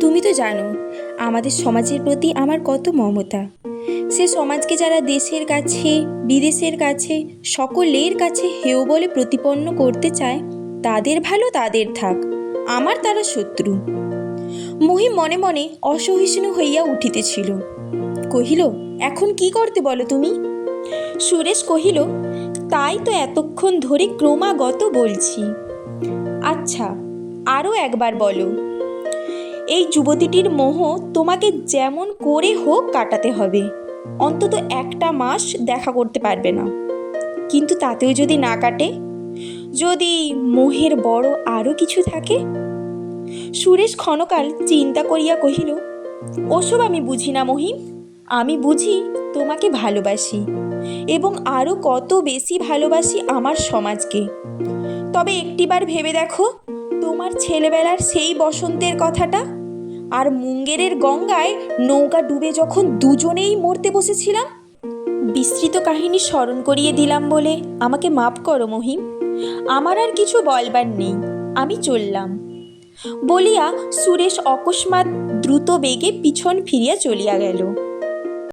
তুমি তো জানো, আমাদের সমাজের প্রতি আমার কত মমতা। সে সমাজকে যারা দেশের কাছে, বিদেশের কাছে, সকলের কাছে হেয় বলে প্রতিপন্ন করতে চায়, তাদের ভালো তাদের থাক, আমার তারা শত্রু। মহিম মনে মনে অসহিষ্ণু হইয়া উঠিতেছিল। কহিল, এখন কি করতে বলো তুমি? সুরেশ কহিল, তাই তো এতক্ষণ ধরে ক্রমাগত বলছি। আচ্ছা আরও একবার বলো। এই যুবতীটির মোহ তোমাকে যেমন করে হোক কাটাতে হবে। অন্তত একটা মাস দেখা করতে পারবে না। কিন্তু তাতেও যদি না কাটে, যদি মোহের বড় আরও কিছু থাকে? সুরেশ ক্ষণকাল চিন্তা করিয়া কহিল, ওসব আমি বুঝি না মহিম। আমি বুঝি তোমাকে ভালোবাসি এবং আরও কত বেশি ভালোবাসি আমার সমাজকে। তবে একটিবার ভেবে দেখো, তোমার ছেলেবেলার সেই বসন্তের কথাটা আর মুঙ্গেরের গঙ্গায় নৌকা ডুবে যখন দুজনেই মরতে বসেছিলাম, বিস্তৃত কাহিনী স্মরণ করিয়ে দিলাম বলে আমাকে মাপ করো মহিম। আমার আর কিছু বলবার নেই, আমি চললাম। বলিয়া সুরেশ অকস্মাৎ দ্রুত বেগে পিছন ফিরিয়া চলিয়া গেল।